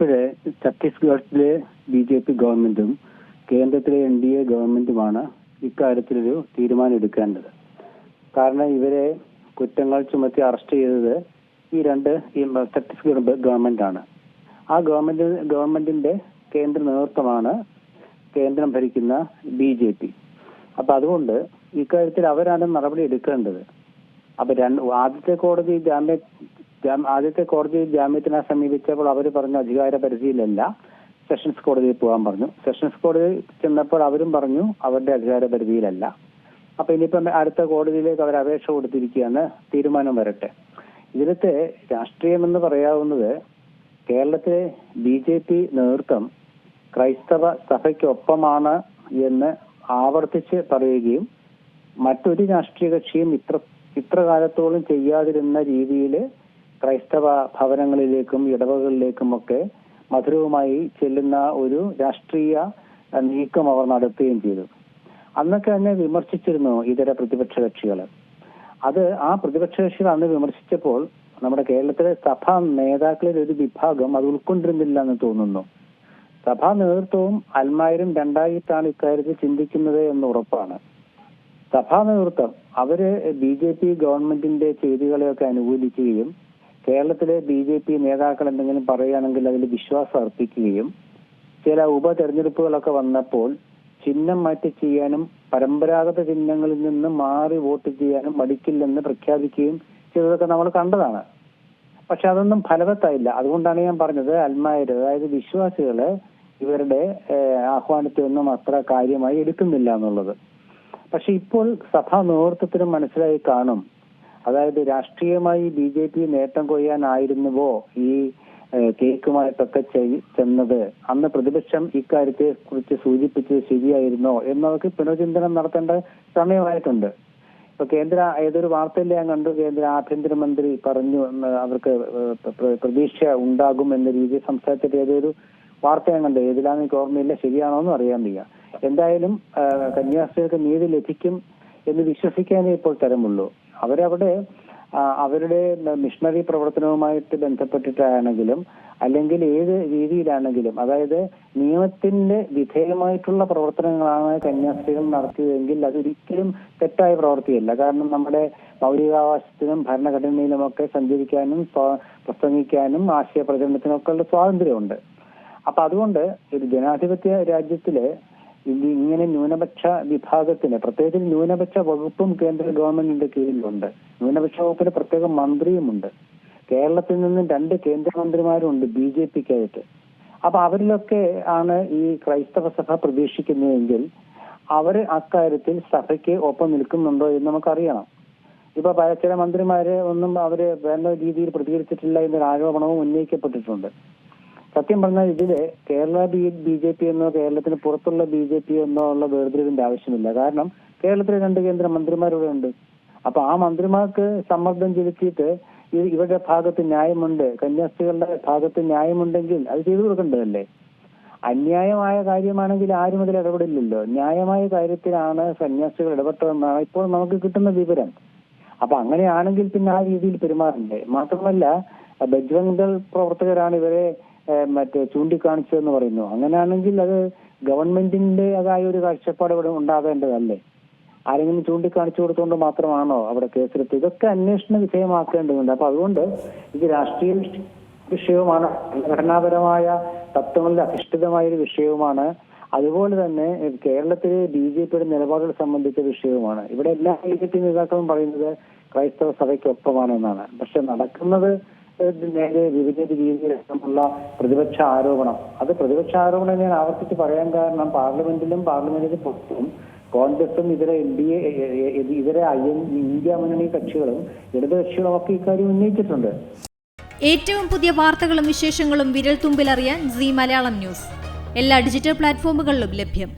ഇപ്പോഴേ ഛത്തീസ്ഗഡിലെ B J P ഗവൺമെന്റും കേന്ദ്രത്തിലെ എൻ ഡി എ ഗവൺമെന്റുമാണ് ഇക്കാര്യത്തിലൊരു തീരുമാനം എടുക്കേണ്ടത് കാരണം ഇവരെ കുറ്റങ്ങൾ ചുമത്തി അറസ്റ്റ് ചെയ്തത് ഈ രണ്ട് ഈ ഛത്തീസ്ഗഡ് ഗവൺമെന്റാണ്. ആ ഗവൺമെന്റ് ഗവൺമെന്റിന്റെ കേന്ദ്ര നേതൃത്വമാണ് കേന്ദ്രം ഭരിക്കുന്ന ബി ജെ പി. അപ്പൊ അതുകൊണ്ട് ഇക്കാര്യത്തിൽ അവരാണ് നടപടി എടുക്കേണ്ടത് അപ്പൊ രണ്ട് ആദ്യത്തെ കോടതി ജാമ്യ ആദ്യത്തെ കോടതി ജാമ്യത്തിനെ സമീപിച്ചപ്പോൾ അവർ പറഞ്ഞു അധികാര പരിധിയിലല്ല. സെഷൻസ് കോടതിയിൽ പോകാൻ പറഞ്ഞു. സെഷൻസ് കോടതി ചെന്നപ്പോൾ അവരും പറഞ്ഞു അവരുടെ അധികാര പരിധിയിലല്ല. അപ്പൊ ഇനിയിപ്പം അടുത്ത കോടതിയിലേക്ക് അവർ അപേക്ഷ കൊടുത്തിരിക്കുകയാണ് തീരുമാനം വരട്ടെ. ഇതിലത്തെ രാഷ്ട്രീയം എന്ന് പറയാവുന്നത് കേരളത്തിലെ ബി ജെ പി നേതൃത്വം ക്രൈസ്തവ സഭയ്ക്കൊപ്പമാണ് എന്ന് ആവർത്തിച്ച് പറയുകയും മറ്റൊരു രാഷ്ട്രീയ കക്ഷിയും ഇത്ര ഇത്ര കാലത്തോളം ചെയ്യാതിരുന്ന രീതിയിൽ ക്രൈസ്തവ ഭവനങ്ങളിലേക്കും ഇടവകളിലേക്കും ഒക്കെ മധുരവുമായി ചെല്ലുന്ന ഒരു രാഷ്ട്രീയ നീക്കം അവർ നടത്തുകയും ചെയ്തു. അന്നൊക്കെ തന്നെ വിമർശിച്ചിരുന്നു ഇതര പ്രതിപക്ഷ കക്ഷികൾ അത് ആ പ്രതിപക്ഷ കക്ഷികൾ അന്ന് വിമർശിച്ചപ്പോൾ നമ്മുടെ കേരളത്തിലെ സഭാ നേതാക്കളിൽ ഒരു വിഭാഗം അത് ഉൾക്കൊണ്ടിരുന്നില്ല എന്ന് തോന്നുന്നു. സഭാ നേതൃത്വവും അൽമായരും രണ്ടായിട്ടാണ് ഇക്കാര്യത്തിൽ ചിന്തിക്കുന്നത് എന്ന് ഉറപ്പാണ്. സഭാ നേതൃത്വം അവർ ബി ജെ പി ഗവൺമെന്റിന്റെ ചെയ്തികളെയൊക്കെ അനുകൂലിക്കുകയും കേരളത്തിലെ ബി ജെ പി നേതാക്കൾ എന്തെങ്കിലും പറയുകയാണെങ്കിൽ അതിൽ വിശ്വാസം അർപ്പിക്കുകയും ചില ഉപതെരഞ്ഞെടുപ്പുകളൊക്കെ വന്നപ്പോൾ ചിഹ്നം മാറ്റി ചെയ്യാനും പരമ്പരാഗത ചിഹ്നങ്ങളിൽ നിന്ന് മാറി വോട്ട് ചെയ്യാനും മടിക്കില്ലെന്ന് പ്രഖ്യാപിക്കുകയും ചെയ്തതൊക്കെ നമ്മൾ കണ്ടതാണ്. പക്ഷെ അതൊന്നും ഫലവത്തായില്ല. അതുകൊണ്ടാണ് ഞാൻ പറഞ്ഞത് അൽമായര് അതായത് വിശ്വാസികൾ ഇവരുടെ ഏഹ്, ആഹ്വാനത്തെ ഒന്നും അത്ര കാര്യമായി എടുക്കുന്നില്ല എന്നുള്ളത്. പക്ഷെ ഇപ്പോൾ സഭാ നേതൃത്വത്തിനും മനസ്സിലായി കാണും അതായത് രാഷ്ട്രീയമായി ബി ജെ പി നേട്ടം കൊയ്യാനായിരുന്നുവോ ഈ കേക്കുമായിട്ടൊക്കെ ചെന്നത്? അന്ന് പ്രതിപക്ഷം ഇക്കാര്യത്തെ കുറിച്ച് സൂചിപ്പിച്ചത് ശരിയായിരുന്നോ? എന്നവർക്ക് പുനർചിന്തനം നടത്തേണ്ട സമയമായിട്ടുണ്ട്. ഇപ്പൊ കേന്ദ്ര ഏതൊരു വാർത്തയിൽ ഞാൻ കണ്ടു കേന്ദ്ര ആഭ്യന്തരമന്ത്രി പറഞ്ഞു എന്ന് അവർക്ക് പ്രതീക്ഷ ഉണ്ടാകും എന്ന രീതിയിൽ സംസാരിച്ചിട്ട് ഏതൊരു വാർത്ത ഞാൻ കണ്ടു. ഏതിലാന്ന് എനിക്ക് ഓർമ്മയില്ല. ശരിയാണോ എന്നും അറിയാൻ വയ്യ. എന്തായാലും കന്യാസ്ത്രീകൾക്ക് നീതി ലഭിക്കും എന്ന് വിശ്വസിക്കാനേ ഇപ്പോൾ തരമുള്ളൂ. അവരവിടെ അവരുടെ മിഷണറി പ്രവർത്തനവുമായിട്ട് ബന്ധപ്പെട്ടിട്ടാണെങ്കിലും അല്ലെങ്കിൽ ഏത് രീതിയിലാണെങ്കിലും അതായത് നിയമത്തിന്റെ വിധേയമായിട്ടുള്ള പ്രവർത്തനങ്ങളാണ് കന്യാസ്ത്രീകൾ നടത്തിയതെങ്കിൽ അതൊരിക്കലും തെറ്റായ പ്രവൃത്തിയല്ല. കാരണം നമ്മുടെ മൗലികാവകാശത്തിനും ഭരണഘടനയിലുമൊക്കെ സഞ്ചരിക്കാനും പ്രസംഗിക്കാനും ആശയ പ്രചരണത്തിനും ഒക്കെ ഉള്ള സ്വാതന്ത്ര്യമുണ്ട്. അപ്പൊ അതുകൊണ്ട് ഒരു ജനാധിപത്യ രാജ്യത്തിൽ ഇങ്ങനെ ന്യൂനപക്ഷ വിഭാഗത്തിന് പ്രത്യേകിച്ച് ന്യൂനപക്ഷ വകുപ്പും കേന്ദ്ര ഗവൺമെന്റിന്റെ കീഴിലുണ്ട്. ന്യൂനപക്ഷ വകുപ്പിന് പ്രത്യേക മന്ത്രിയുമുണ്ട്. കേരളത്തിൽ നിന്ന് രണ്ട് കേന്ദ്രമന്ത്രിമാരുണ്ട് ബി ജെ പിക്കായിട്ട്. അപ്പൊ അവരിലൊക്കെ ആണ് ഈ ക്രൈസ്തവ സഭ പ്രതീക്ഷിക്കുന്നതെങ്കിൽ അവർ അക്കാര്യത്തിൽ സഭയ്ക്ക് ഒപ്പം നിൽക്കുന്നുണ്ടോ എന്ന് നമുക്കറിയണം. ഇപ്പൊ ചില മന്ത്രിമാരെ ഒന്നും അവർ വേണ്ട രീതിയിൽ പ്രതികരിച്ചിട്ടില്ല എന്നൊരു ആരോപണവും ഉന്നയിക്കപ്പെട്ടിട്ടുണ്ട്. സത്യം പറഞ്ഞാൽ ഇതിൽ കേരള ബി ജെ പി എന്നോ കേരളത്തിന് പുറത്തുള്ള ബി ജെ പി എന്നോ ഉള്ള വേർതിരിവിന്റെ ആവശ്യമില്ല. കാരണം കേരളത്തിൽ രണ്ട് കേന്ദ്ര മന്ത്രിമാരിവിടെ ഉണ്ട് അപ്പൊ ആ മന്ത്രിമാർക്ക് സമ്മർദ്ദം ചെലുത്തിയിട്ട് ഇവരുടെ ഭാഗത്ത് ന്യായമുണ്ട് കന്യാസ്ത്രീകളുടെ ഭാഗത്ത് ന്യായമുണ്ടെങ്കിൽ അത് ചെയ്തു കൊടുക്കേണ്ടതല്ലേ? അന്യായമായ കാര്യമാണെങ്കിൽ ആരും അതിൽ ഇടപെടില്ലല്ലോ. ന്യായമായ കാര്യത്തിലാണ് സന്യാസികൾ ഇടപെട്ടതെന്നാണ് ഇപ്പോൾ നമുക്ക് കിട്ടുന്ന വിവരം. അപ്പൊ അങ്ങനെയാണെങ്കിൽ പിന്നെ ആ രീതിയിൽ പെരുമാറണ്ടേ? മാത്രമല്ല ബജ്രംഗ് ദൾ പ്രവർത്തകരാണ് ഇവരെ മറ്റേ ചൂണ്ടിക്കാണിച്ചതെന്ന് പറയുന്നു. അങ്ങനെയാണെങ്കിൽ അത് ഗവൺമെന്റിന്റെ അതായ ഒരു കാഴ്ചപ്പാട് ഇവിടെ ഉണ്ടാകേണ്ടതല്ലേ? ആരെങ്കിലും ചൂണ്ടിക്കാണിച്ചു കൊടുത്തുകൊണ്ട് മാത്രമാണോ അവിടെ കേസെടുത്ത്? ഇതൊക്കെ അന്വേഷണ വിധേയമാക്കേണ്ടതുണ്ട്. അപ്പൊ അതുകൊണ്ട് ഇത് രാഷ്ട്രീയ വിഷ- വിഷയവുമാണ് ഘടനാപരമായ തത്വങ്ങളിൽ അധിഷ്ഠിതമായ ഒരു വിഷയവുമാണ്. അതുപോലെ തന്നെ കേരളത്തിലെ ബി ജെ പിയുടെ നിലപാടുകൾ സംബന്ധിച്ച വിഷയവുമാണ്. ഇവിടെ എല്ലാ ബി ജെ പി നേതാക്കളും പറയുന്നത് ക്രൈസ്തവ സഭയ്ക്കൊപ്പമാണെന്നാണ്. പക്ഷെ നടക്കുന്നത് നേരെ വിവിധ രീതിയിലുള്ള പ്രതിപക്ഷ ആരോപണം. അത് പ്രതിപക്ഷ ആരോപണം ഞാൻ ആവർത്തിച്ച് പറയാൻ കാരണം പാർലമെന്റിലും പാർലമെന്റിന് പുറത്തും കോൺഗ്രസും ഇതര എൻ ഡി എ ഇതര ഐ എൻ ഇന്ത്യ മുന്നണി കക്ഷികളും ഇടതുകക്ഷികളും ഒക്കെ ഇക്കാര്യം ഉന്നയിച്ചിട്ടുണ്ട്. ഏറ്റവും പുതിയ വാർത്തകളും വിശേഷങ്ങളും വിരൽ തുമ്പിലറിയാൻ സി മലയാളം ന്യൂസ്. എല്ലാ ഡിജിറ്റൽ പ്ലാറ്റ്ഫോമുകളിലും ലഭ്യം.